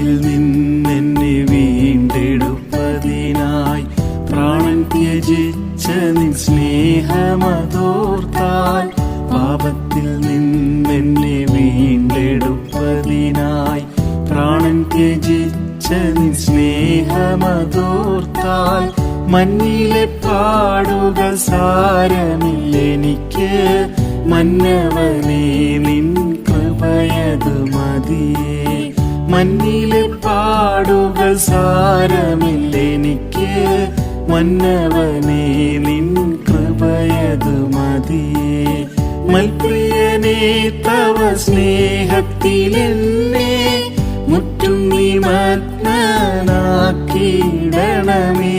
പാപത്തിൽ നിന്നെന്നെ വീണ്ടെടുപ്പതിനായി പ്രാണൻ ത്യജിച്ച നിൻ സ്നേഹമതോർത്താൽ പാപത്തിൽ നിന്നെന്നെ വീണ്ടെടുപ്പതിനായി പ്രാണൻ ത്യജിച്ച നിൻ സ്നേഹമതോർത്താൽ മഞ്ഞിലെ പാടുക സാരമില്ലെനിക്ക് മന്നവനെ നിൻ കൃപയതു മതിയേ മഞ്ഞിലെ പാടുകൾ സാരമില്ലെനിക്ക് മന്നവനെ നിൻ കൃപയതു മതിയേ. മൽപ്രിയനെ തവ സ്നേഹത്തിലെന്നെ മുറ്റും നിമഗ്നനാക്കിയിടണമേ.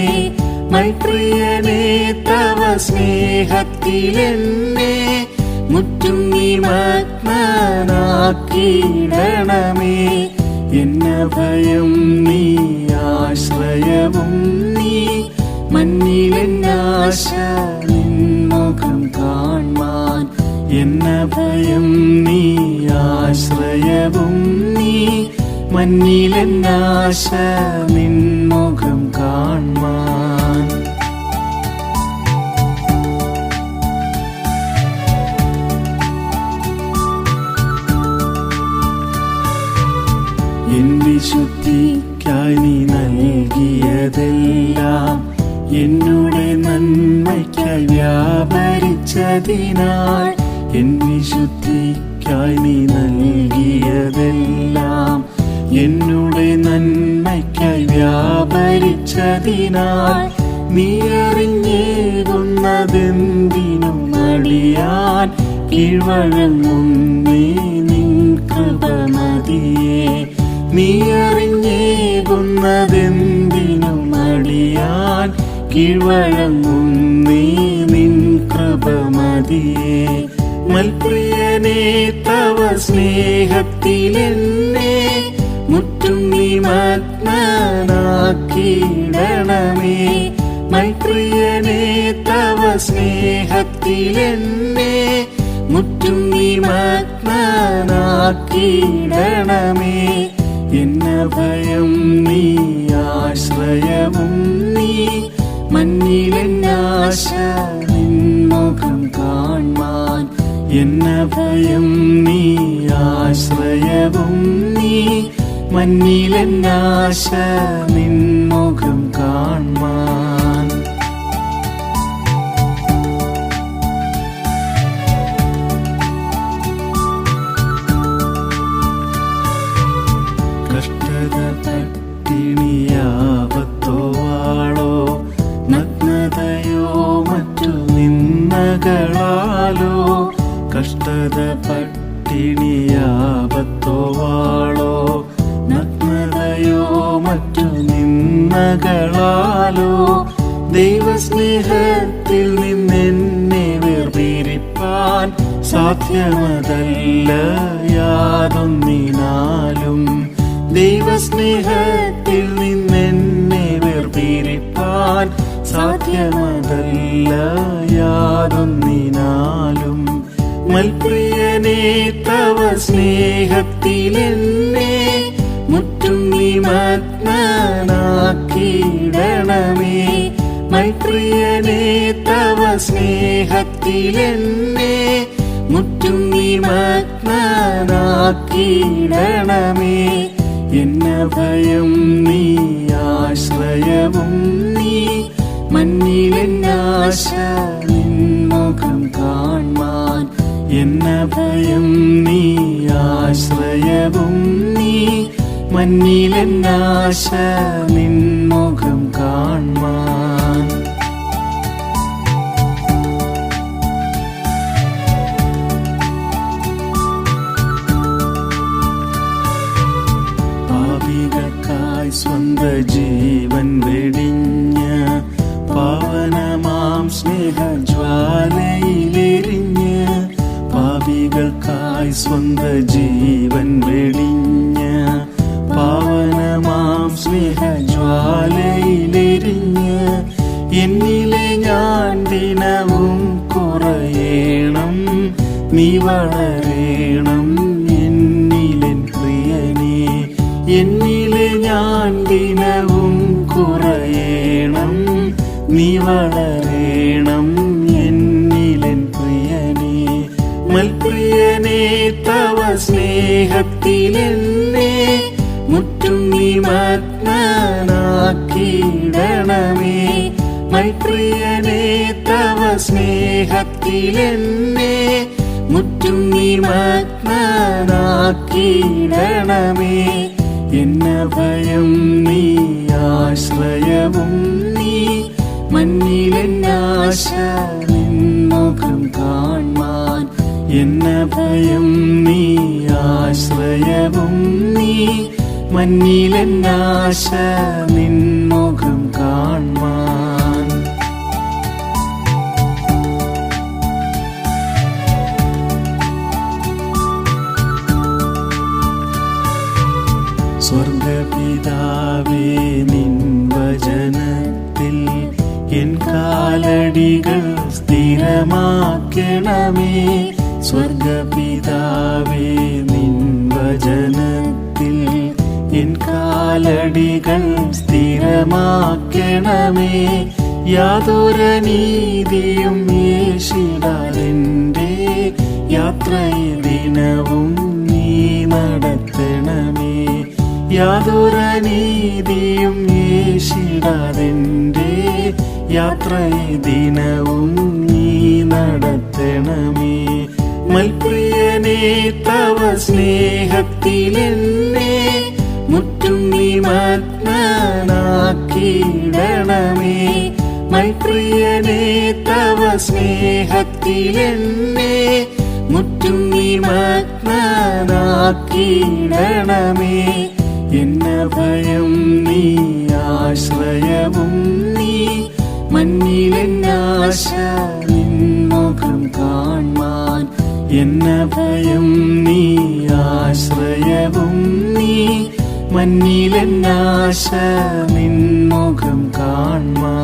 മൈത്രിയനെ തവ സ്നേഹത്തിലെന്നെ മുറ്റും നിമഗ്നനാക്കിയിടണമേ. എന്ന ഭയം നീ ആശ്രയവും നീ. മഞ്ഞിലെന്നാശ നിൻമുഖം കാൺമാൻ എന്ന ഭയം നീ ആശ്രയവും നീ. മഞ്ഞിലെന്നാശ നിൻമുഖം കാൺമാൻ എൻ വിശുദ്ധിക്കായി നീ നൽകിയതെല്ലാം എന്നുടെ നന്മയ്ക്കായി വ്യാപരിച്ചതിനാൽ എൻ വിശുദ്ധിക്കായി നീ നൽകിയതെല്ലാം എന്നുടെ നന്മയ്ക്കായി വ്യാപരിച്ചതിനാൽ നീ അറിഞ്ഞേകുന്നതെന്തിനും അടിയാൻ കീഴ്വഴങ്ങുന്നേ നിൻ കൃപമതിയേ നീ അറിഞ്ഞേകുന്നതെന്തിനും അടിയാൻ നീ നിൻ കൃപമതിയേ. മൽപ്രിയനെ തവ സ്നേഹത്തിലെന്നെ മുറ്റും നിമഗ്നനാക്കിയിടണമേ മൈത്രിയനെ തവ സ്നേഹത്തിലെന്നെ മുറ്റും നിമഗ്നനാക്കിയിടണമേ എന്ന ഭയം നീ ആശ്രയവും നീ. മഞ്ഞിലെന്നാശ നിൻമുഖം കാൺമാൻ എന്ന ഭയം നീ ആശ്രയവും നീ. മഞ്ഞിലെന്നാശ നിൻമുഖം കാൺമാൻ കഷ്ടത പട്ടിണിയാപത്തോ വാളോ നഗ്നതയോ മറ്റു നിന്നകളാലോ ദൈവസ്നേഹത്തിൽ നിന്നെന്നെ വേർപിരിപ്പാൻ സാധ്യമതല്ല യാതൊന്നിനാലും. ദൈവസ്നേഹത്തിൽ നിന്നെന്നെ വേർപിരിപ്പാൻ സാധ്യമതല്ല യാതൊന്നിനാലും മൽപ്രിയനെ തവ സ്നേഹത്തിലെന്നെ മുറ്റും നിമഗ്നനാക്കിയിടണമേ മൽപ്രിയനേ തവ സ്നേഹത്തിലെന്നെ മുറ്റും എന്ന ഭയം നീ ആശ്രയവും നീ മഞ്ഞിലെന്നാശ എന്ന ഭയം നീ ആശ്രയവും നീ. മഞ്ഞിലെന്നാശ നിൻമുഖം പാപികൾക്കായി സ്വന്ത ജീവൻ വെടിഞ്ഞ പാവനമാം സ്നേഹജ്വാലയിലെരിഞ്ഞ് പാപികൾക്കായി സ്വന്ത ജീവൻ വെളിഞ്ഞ പാവനമാം സ്നേഹജ്വാലയിലെരിഞ്ഞ എന്നിലെ ഞാൻ ദിനവും കുറയേണം. നീ വളരേണം എന്നിലെ ഞാൻ ദിനവും കുറയണം. നീ സ്നേഹത്തിലെന്നെ മുറ്റും നീ മാത്മാക്കിടണമേ എന്ന ഭയം നീ ആശ്രയവും നീ മഞ്ഞിലെന്നാശ നിൻമുഖം കാൺമാൻ എന്ന ഭയം നീ ആശ്രയവും നീ മഞ്ഞിലെന്നാശ നിൻമുഖം കാൺമാൻ കാലടികൾ സ്ഥിരമാക്കണമേ. സ്വർഗപിതാവേ നിൻ വചനത്തിൽ എൻ കാലടികൾ സ്ഥിരമാക്കണമേ. യാതൊരു യാതൊരനീതിയും യേശിടാലെന്റെ യാത്രയിൽ ദിനവും നീ നടത്തണമേ. യാതൊരനീതിയും യേശിടാതെന്റെ യാത്രയിൽ ദിനവും നീ നടത്തണമേ. മൽപ്രിയനേ തവ സ്നേഹത്തിലെന്നെ മുറ്റും നീ മഗ്നാക്കിയിടണമേ മൽപ്രിയനേ തവ സ്നേഹത്തിലെന്നെ മുറ്റും നീ മഗ്നാക്കിയിടണമേ എന്ന ഭയം നീ ആശ്രയവും എന്ന ഭയം നീ ആശ്രയവും നീ. മഞ്ഞിലെന്നാശ നിൻമുഖം കാൺമാൻ